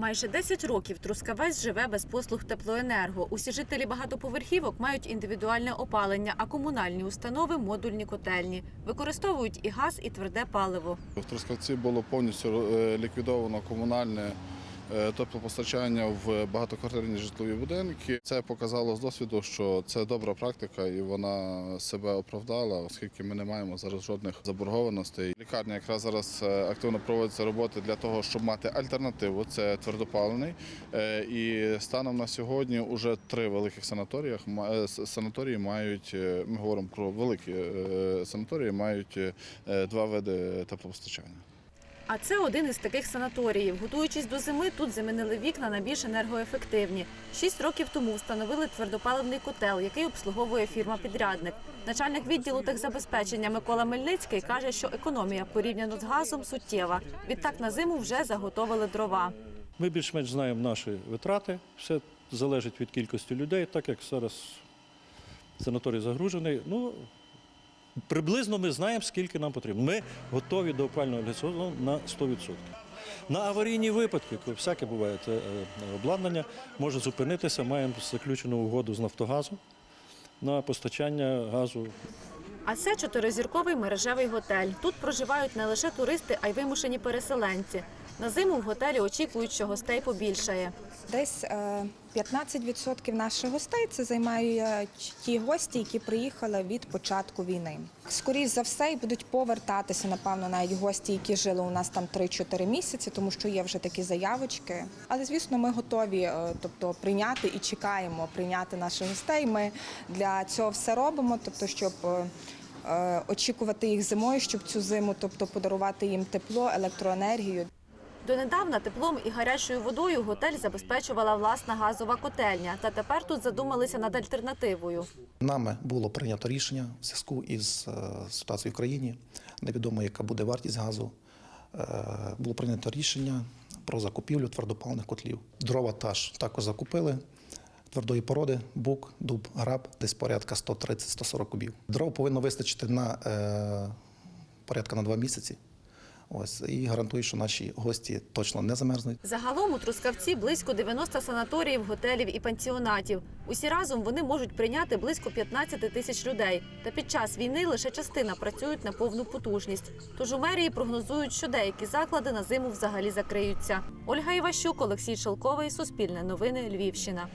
Майже 10 років Трускавець живе без послуг теплоенерго. Усі жителі багатоповерхівок мають індивідуальне опалення, а комунальні установи модульні котельні. Використовують і газ, і тверде паливо. В Трускавці було повністю е, ліквідовано комунальне теплопостачання в багатоквартирні житлові будинки. Це показало з досвіду, що це добра практика і вона себе оправдала, оскільки ми не маємо зараз жодних заборгованостей. Лікарня якраз зараз е, активно проводиться роботи для того, щоб мати альтернативу. Це твердопаливний. Е, І станом на сьогодні вже три великих санаторіях е, санаторії мають. е, Ми говоримо про великі е, санаторії, мають е, два види теплопостачання. А це один із таких санаторіїв. Готуючись до зими, тут замінили вікна на більш енергоефективні. Шість років тому встановили твердопаливний котел, який обслуговує фірма-підрядник. Начальник відділу техзабезпечення Микола Мельницький каже, що економія порівняно з газом суттєва. Відтак на зиму вже заготовили дрова. Ми більш-менш знаємо наші витрати. Все залежить від кількості людей, так як зараз санаторій загружений. Ну, приблизно ми знаємо, скільки нам потрібно. Ми готові до опального сезону на 100%. На аварійні випадки, коли всяке буває, це е, обладнання може зупинитися. Маємо заключену угоду з Нафтогазом на постачання газу А це чотиризірковий мережевий готель. Тут проживають не лише туристи, а й вимушені переселенці. На зиму в готелі очікують, що гостей побільшає. Десь е, 15% наших гостей це займають ті гості, які приїхали від початку війни. Скоріше за все, будуть повертатися, напевно, навіть гості, які жили у нас там 3-4 місяці, тому що є вже такі заявочки. Але звісно, ми готові, е, тобто прийняти і чекаємо прийняти наших гостей. Ми для цього все робимо, тобто, щоб. е, е, Очікувати їх зимою, щоб цю зиму, тобто подарувати їм тепло, електроенергію. Донедавна теплом і гарячою водою готель забезпечувала власна газова котельня. Та тепер тут задумалися над альтернативою. Нами було прийнято рішення в зв'язку із е, ситуацією в країні. Невідомо, яка буде вартість газу. Е, Було прийнято рішення про закупівлю твердопаливних котлів. Дрова теж також закупили. Твердої породи, бук, дуб, граб, десь порядка 130-140 кубів. Дров повинно вистачити на е, порядка на два місяці. Ось і гарантую, що наші гості точно не замерзнуть. Загалом у Трускавці близько 90 санаторіїв, готелів і пансіонатів. Усі разом вони можуть прийняти близько 15 тисяч людей. Та під час війни лише частина працюють на повну потужність. Тож у мерії прогнозують, що деякі заклади на зиму взагалі закриються. Ольга Іващук, Олексій Шелковий, Суспільне новини, Львівщина.